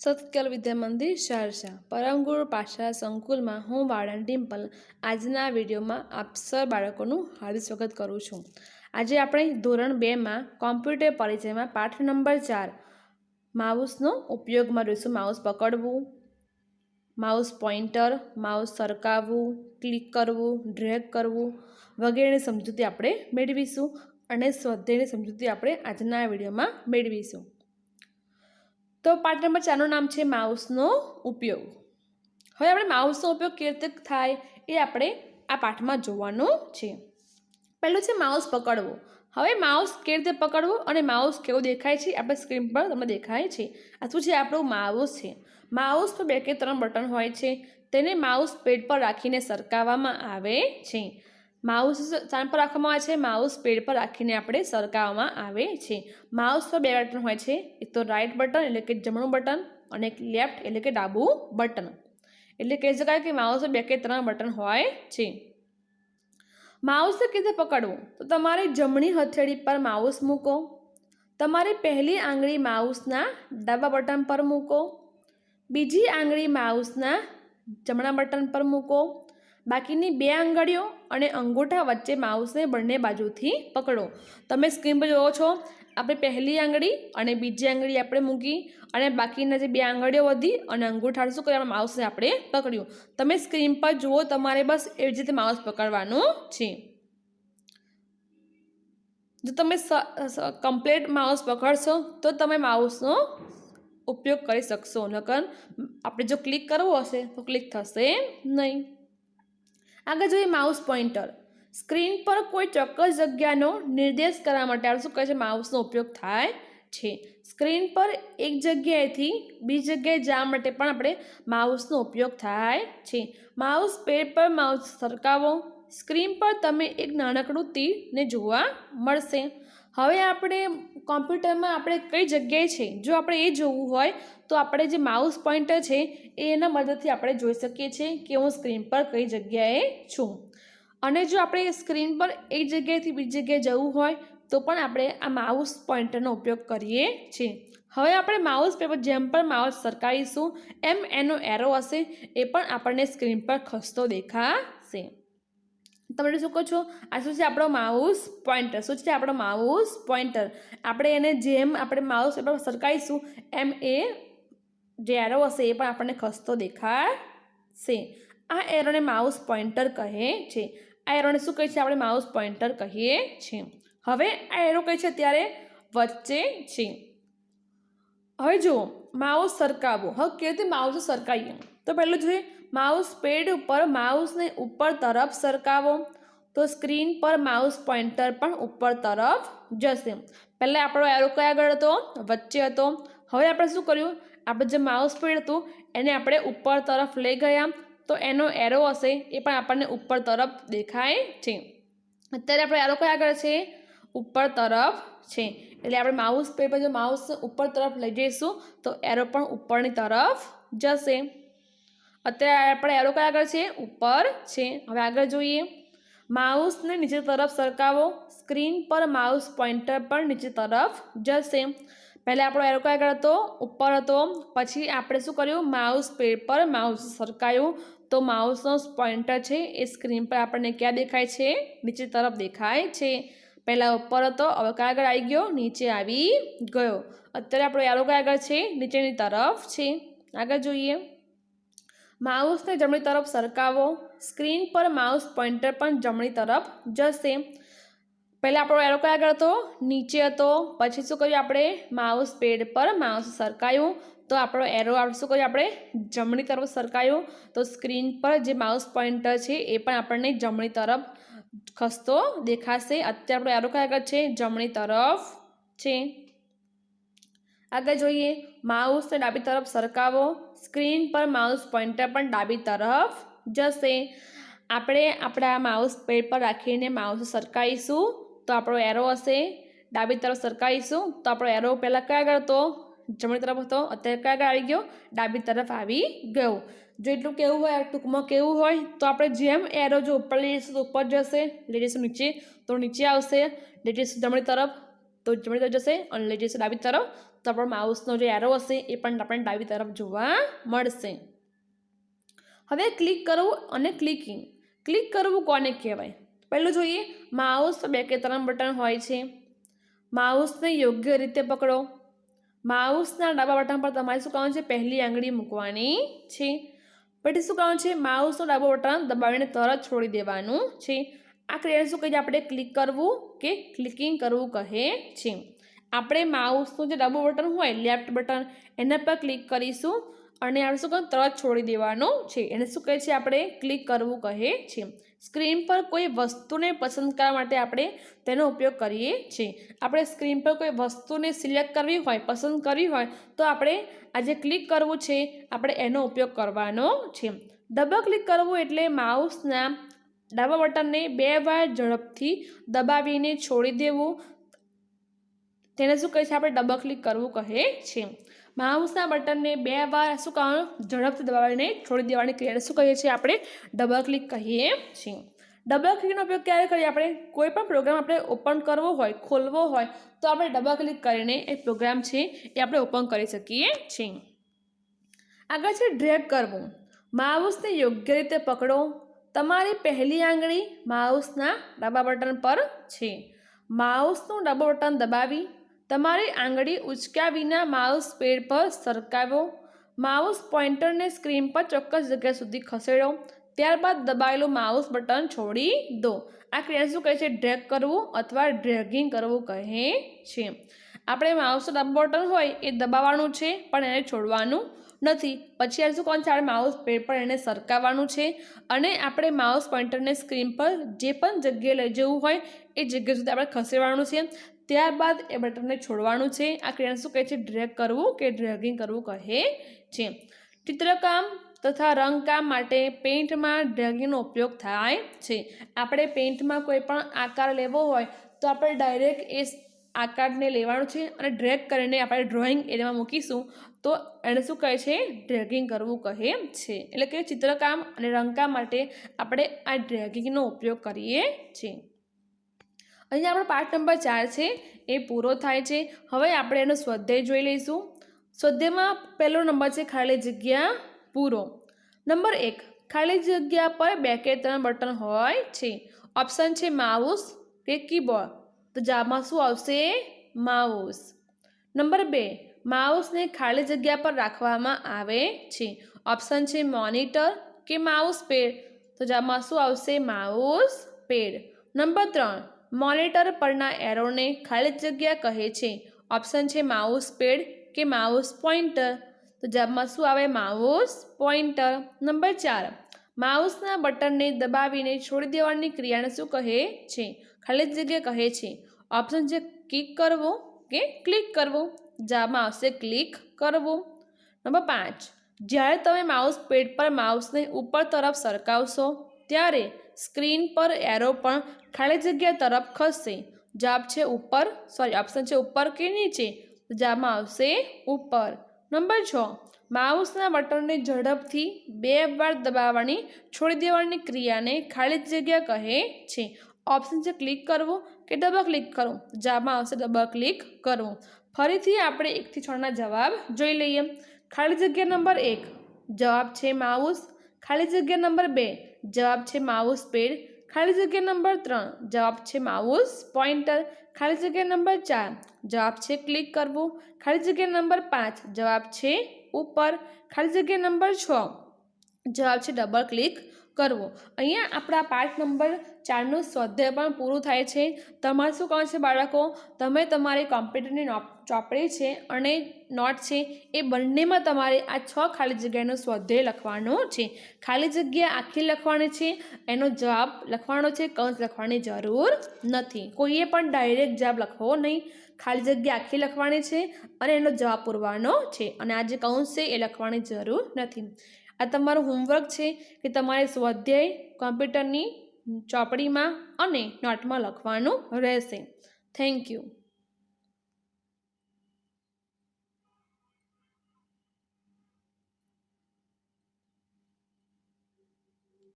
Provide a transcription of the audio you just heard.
સત્કલ વિદ્યા મંદિર સહરસા પરમગુરુ પાછા સંકુલમાં હું વાળા ડિમ્પલ. આજના વિડીયોમાં આપ સર બાળકોનું હાર્દિક સ્વાગત કરું છું. આજે આપણે ધોરણ બેમાં કોમ્પ્યુટર પરિચયમાં પાઠ નંબર ચાર, માઉસનો ઉપયોગમાં જોઈશું માઉસ પકડવું, માઉસ પોઇન્ટર માઉસ સરકાવવું, ક્લિક કરવું, ડ્રેગ કરવું વગેરેની સમજૂતી આપણે મેળવીશું અને સ્વાધ્યાયની સમજૂતી આપણે આજના વિડીયોમાં મેળવીશું. તો પાઠ નંબર ચારનું નામ છે માઉસનો ઉપયોગ. હવે આપણે માઉસનો ઉપયોગ કેવી રીતે થાય એ આપણે આ પાઠમાં જોવાનું છે. પહેલું છે માઉસ પકડવો. હવે માઉસ કેવી રીતે પકડવું અને માઉસ કેવું દેખાય છે આપણે સ્ક્રીન પર તમને દેખાય છે. આ શું છે? આપણું માઉસ છે. માઉસ પર બે કે ત્રણ બટન હોય છે. તેને માઉસ પેડ પર રાખીને સરકાવવામાં આવે છે. માઉસ ચાંદ પર રાખવામાં આવે છે. માઉસ પેડ પર રાખીને આપણે સરકાવવામાં આવે છે. માઉસ પર બે બટન હોય છે. એક તો રાઈટ બટન એટલે કે જમણું બટન અને એક લેફ્ટ એટલે કે ડાબું બટન. એટલે કહી શકાય કે માઉસ બે કે ત્રણ બટન હોય છે. માઉસ કીધે પકડવું? તો તમારે જમણી હથેળી પર માઉસ મૂકો. તમારી પહેલી આંગળી માઉસના ડાબા બટન પર મૂકો. બીજી આંગળી માઉસના જમણા બટન પર મૂકો. બાકીની બે આંગળીઓ અને અંગૂઠા વચ્ચે માઉસને બંને બાજુથી પકડો. તમે સ્ક્રીન પર જુઓ છો, આપણે પહેલી આંગળી અને બીજી આંગળી આપણે મૂકી અને બાકીના જે બે આંગળીઓ વધી અને અંગૂઠા શું કર્યું માઉસને આપણે પકડ્યું. તમે સ્ક્રીન પર જુઓ, તમારે બસ એવી જ રીતે માઉસ પકડવાનું છે. જો તમે કમ્પ્લીટ માઉસ પકડશો, તો તમે માઉસનો ઉપયોગ કરી શકશો, નકર આપણે જો ક્લિક કરવું હશે, તો ક્લિક થશે નહીં. આગળ જોઈએ માઉસ પોઇન્ટર. સ્ક્રીન પર કોઈ ચોક્કસ જગ્યાનો નિર્દેશ કરવા માટે આપણે શું કહે છે? માઉસનો ઉપયોગ થાય છે. સ્ક્રીન પર એક જગ્યાએથી બીજી જગ્યાએ જવા માટે પણ આપણે માઉસનો ઉપયોગ થાય છે. માઉસ પેડ પર માઉસ સરકાવો. સ્ક્રીન પર તમે એક નાનકડું તીરને જોવા મળશે. હવે આપણે કોમ્પ્યુટરમાં આપણે કઈ જગ્યાએ છે, જો આપણે એ જોવું હોય, તો આપણે જે માઉસ પોઇન્ટર છે, એ એના મદદથી આપણે જોઈ શકીએ છીએ કે હું સ્ક્રીન પર કઈ જગ્યાએ છું. અને જો આપણે સ્ક્રીન પર એક જગ્યાએથી બીજી જગ્યાએ જવું હોય, તો પણ આપણે આ માઉસ પોઇન્ટરનો ઉપયોગ કરીએ છીએ. હવે આપણે માઉસ પેપર, જેમ પણ માઉસ સરકાવીશું એમ એનો એરો હશે, એ પણ આપણને સ્ક્રીન પર ખસતો દેખાશે. તમે શું કહો છો? આ શું છે આપણો માઉસ પોઇન્ટર શું છે આપણો માઉસ પોઇન્ટર આપણે એને જેમ આપણે માઉસ પેપર સરકાવીશું એમ એ જે એરો હશે એ પણ આપણને ખસતો દેખાશે આ એરોને માઉસ પોઈન્ટર કહે છે. આ એરોને શું કહે છે? આપણે માઉસ પોઈન્ટર કહીએ છીએ. હવે આ એરો કહે છે ત્યારે વચ્ચે છે. હવે જુઓ, માઉસ સરકાવવું. હવે કેવી રીતે માઉસ સરકાવીએ? તો પહેલું જોઈએ માઉસ પેડ ઉપર માઉસને ઉપર તરફ સરકાવો. તો સ્ક્રીન પર માઉસ પોઇન્ટર પણ ઉપર તરફ જશે. પહેલાં આપણો એરો કયા આગળ હતો? વચ્ચે હતો. હવે આપણે શું કર્યું? આપણે જે માઉસ પેડ હતું, એને આપણે ઉપર તરફ લઈ ગયા. તો એનો એરો હશે, એ પણ આપણને ઉપર તરફ દેખાય છે. અત્યારે આપણો એરો કયા આગળ છે? ઉપર તરફ છે. એટલે આપણે માઉસ પેડ પર જો માઉસ ઉપર તરફ લઈ જઈશું, તો એરો પણ ઉપરની તરફ જશે. અત્યારે આપણે એરો કયા આગળ છે? ઉપર છે. હવે આગળ જોઈએ. માઉસને નીચે તરફ સરકાવો સ્ક્રીન પર માઉસ પોઇન્ટર પણ નીચે તરફ જશે. પહેલાં આપણો એરો કયા આગળ હતો? ઉપર હતો. પછી આપણે શું કર્યું? માઉસ પેડ પર માઉસ સરકાયું તો માઉસનો પોઇન્ટર છે એ સ્ક્રીન પર આપણને ક્યાં દેખાય છે? નીચે તરફ દેખાય છે. પહેલાં ઉપર હતો. હવે કયા આગળ આવી ગયો? નીચે આવી ગયો. અત્યારે આપણો એરો કયા આગળ છે? નીચેની તરફ છે. આગળ જોઈએ. માઉસને જમણી તરફ સરકાવો. સ્ક્રીન પર માઉસ પોઇન્ટર પણ જમણી તરફ જશે. પહેલાં આપણો એરો કયા આગળ હતો? નીચે હતો. પછી શું કર્યું આપણે? માઉસ પેડ પર માઉસ સરકાયું. તો આપણો એરો શું કર્યું આપણે? જમણી તરફ સરકાયું. તો સ્ક્રીન પર જે માઉસ પોઇન્ટર છે એ પણ આપણને જમણી તરફ ખસતો દેખાશે. અત્યારે આપણો એરો કયા આગળ છે? જમણી તરફ છે. આગળ જોઈએ. માઉસને ડાબી તરફ સરકાવો. સ્ક્રીન પર માઉસ પોઇન્ટર પણ ડાબી તરફ જશે. આપણે આપણા માઉસ પેડ પર રાખીને માઉસ સરકાવીશું તો આપણો એરો હશે. ડાબી તરફ સરકાવીશું તો આપણો એરો પહેલાં કયા આગળ હતો? જમણી તરફ હતો. અત્યારે કયા આગળ આવી ગયો? ડાબી તરફ આવી ગયો. જો એટલું કેવું હોય, ટૂંકમાં કેવું હોય, તો આપણે જેમ એરો જો ઉપર લઈ જઈશું તો ઉપર જશે. લઈ નીચે તો નીચે આવશે. લઈ જમણી તરફ. તો જમણી તરફ જશે, અને લઈ જશે ડાબી તરફ. તો આપણો માઉસનો જે એરો હશે, એ પણ આપણને ડાબી તરફ જોવા મળશે. હવે ક્લિક કરવું અને ક્લિકિંગ ક્લિક કરવું કોને કહેવાય? પહેલું જોઈએ, માઉસ બે કે ત્રણ બટન હોય છે. માઉસને યોગ્ય રીતે પકડો. માઉસના ડાબા બટન પર તમારે શું કરવાનું છે? પહેલી આંગળી મૂકવાની છે. પછી શું કરવાનું છે? માઉસનું ડાબો બટન દબાવીને તરત છોડી દેવાનું છે. આ ક્રિયા શું કહે છે આપણે ક્લિક કરવું કે ક્લિકિંગ કરવું કહે છે. આપણે માઉસનું જે ડાબું બટન હોય લેફ્ટ બટન એના પર ક્લિક કરીશું અને આપણે શું કરવું તરત છોડી દેવાનું છે. એને શું કહે છે? આપણે ક્લિક કરવું કહે છે. સ્ક્રીન પર કોઈ વસ્તુને પસંદ કરવા માટે આપણે તેનો ઉપયોગ કરીએ છીએ. આપણે સ્ક્રીન પર કોઈ વસ્તુને સિલેક્ટ કરવી હોય, પસંદ કરવી હોય, તો આપણે આજે ક્લિક કરવું છે. આપણે એનો ઉપયોગ કરવાનો છે. ડબલ ક્લિક કરવું એટલે માઉસના ડાબા બટનને બે વાર ઝડપથી દબાવીને છોડી દેવું. તેને શું કહે છે? આપણે ડબલ ક્લિક કરવું કહે છે. માઉસના બટનને બે વાર શું કરવાનું? ઝડપથી દબાવીને છોડી દેવાની ક્રિયાને શું કહીએ છીએ આપણે? ડબલ ક્લિક કહીએ છીએ. ડબલ ક્લિકનો ઉપયોગ ક્યારે કરીએ આપણે? કોઈ પણ પ્રોગ્રામ આપણે ઓપન કરવો હોય, ખોલવો હોય, તો આપણે ડબલ ક્લિક કરીને એ પ્રોગ્રામ છે એ આપણે ઓપન કરી શકીએ છીએ. આગળ છે ડ્રેગ કરવું. માઉસને યોગ્ય રીતે પકડો. તમારી પહેલી આંગળી માઉસના ડાબા બટન પર છે. માઉસનું ડાબું બટન દબાવી, તમારી આંગળી ઉચક્યા વિના માઉસ પેડ પર સરકાવો. માઉસ પોઇન્ટરને સ્ક્રીન પર ચોક્કસ જગ્યા સુધી ખસેડો. ત્યારબાદ દબાયેલું માઉસ બટન છોડી દો. આ ક્રિયા શું કહે છે? ડ્રેગ કરવું અથવા ડ્રેગિંગ કરવું કહે છે. આપણે માઉસ બટન હોય એ દબાવવાનું છે, પણ એને છોડવાનું નથી. પછી આ શું કોણ છે? આપણે માઉસ પેડ પર એને સરકાવવાનું છે. અને આપણે માઉસ પોઇન્ટરને સ્ક્રીન પર જે પણ જગ્યાએ લઈ જવું હોય, એ જગ્યા સુધી આપણે ખસેડવાનું છે. ત્યારબાદ એ બટનને છોડવાનું છે. આ ક્રિયાને શું કહે છે? ડ્રેગ કરવું કે ડ્રેગિંગ કરવું કહે છે. ચિત્રકામ તથા રંગકામ માટે પેઇન્ટમાં ડ્રેગિંગનો ઉપયોગ થાય છે. આપણે પેઇન્ટમાં કોઈ પણ આકાર લેવો હોય, તો આપણે ડાયરેક્ટ એ આકારને લેવાનું છે અને ડ્રેગ કરીને આપણે ડ્રોઈંગ એરિયામાં મૂકીશું, તો એને શું કહે છે? ડ્રેગિંગ કરવું કહે છે. એટલે કે ચિત્રકામ અને રંગકામ માટે આપણે આ ડ્રેગિંગનો ઉપયોગ કરીએ છીએ. અહીંયા આપણો પાઠ નંબર ચાર છે. એ પૂરો થાય છે. હવે આપણે એનો સ્વાધ્યાય જોઈ લઈશું. સ્વાધ્યાયમાં પહેલો નંબર છે ખાલી જગ્યા પૂરો. નંબર એક, ખાલી જગ્યા પર બે કે ત્રણ બટન હોય છે. ઓપ્શન છે માઉસ કે કીબોર્ડ તો જવાબમાં શું આવશે? માઉસ. નંબર બે, માઉસને ખાલી જગ્યા પર રાખવામાં આવે છે. ઓપ્શન છે મોનિટર કે માઉસ પેડ. તો જવાબમાં શું આવશે? Mouse pad. નંબર ત્રણ, મોનિટર પરના એરોને ખાલી જગ્યા કહે છે. ઓપ્શન છે માઉસ પેડ કે માઉસ પોઇન્ટર. તો જવાબમાં શું આવે? Mouse pointer. નંબર ચાર, માઉસના બટનને દબાવીને છોડી દેવાની ક્રિયાને શું કહે છે? ખાલી જગ્યા કહે છે. ઓપ્શન છે ક્લિક કરવો કે ક્લિક કરવો. જવાબમાં આવશે ક્લિક કરવો. નંબર પાંચ. જ્યારે તમે માઉસ પેડ પર માઉસને ઉપર તરફ સરકાવશો, ત્યારે સ્ક્રીન પર એરો પણ ખાલી જગ્યા તરફ ખસશે. જવાબ છે ઉપર સોરી ઓપ્શન છે ઉપર કે નીચે. જવાબમાં આવશે ઉપર. નંબર છ. માઉસના બટનને ઝડપથી બે વાર દબાવવાની, છોડી દેવાની ક્રિયાને ખાલી જગ્યા કહે છે. ઓપ્શન છે ક્લિક કરવું કે ડબલ ક્લિક કરવું. જવાબમાં આવશે ડબલ ક્લિક કરવું. ફરીથી આપણે એકથી છના જવાબ જોઈ લઈએ. ખાલી જગ્યા નંબર એક, જવાબ છે માઉસ. ખાલી જગ્યા નંબર બે, જવાબ છે માઉસ પેડ ખાલી જગ્યા નંબર ત્રણ, જવાબ છે માઉસ પોઇન્ટર ખાલી જગ્યા નંબર ચાર, જવાબ છે ક્લિક કરવું. ખાલી જગ્યા નંબર પાંચ, જવાબ છે ઉપર. ખાલી જગ્યા નંબર છ, જવાબ છે ડબલ ક્લિક કરવો. અહીંયા આપણા પાઠ નંબર ચારનું સ્વાધ્યાય પણ પૂરું થાય છે. તમારે શું કહો છે બાળકો? તમે તમારી કોમ્પ્યુટરની ચોપડી છે અને નોટ છે એ બંનેમાં તમારે આ છ ખાલી જગ્યાનો સ્વાધ્યાય લખવાનો છે. ખાલી જગ્યા આખી લખવાની છે, એનો જવાબ લખવાનો છે, કંસ લખવાની જરૂર નથી. કોઈએ પણ ડાયરેક્ટ જવાબ લખવો નહીં. ખાલી જગ્યા આખી લખવાની છે અને એનો જવાબ પૂરવાનો છે. અને આ જે કૌંસ છે એ લખવાની જરૂર નથી. આ તમારું હોમવર્ક છે કે તમારે સ્વાધ્યાય કોમ્પ્યુટરની ચોપડીમાં અને નોટમાં લખવાનું રહેશે. Thank you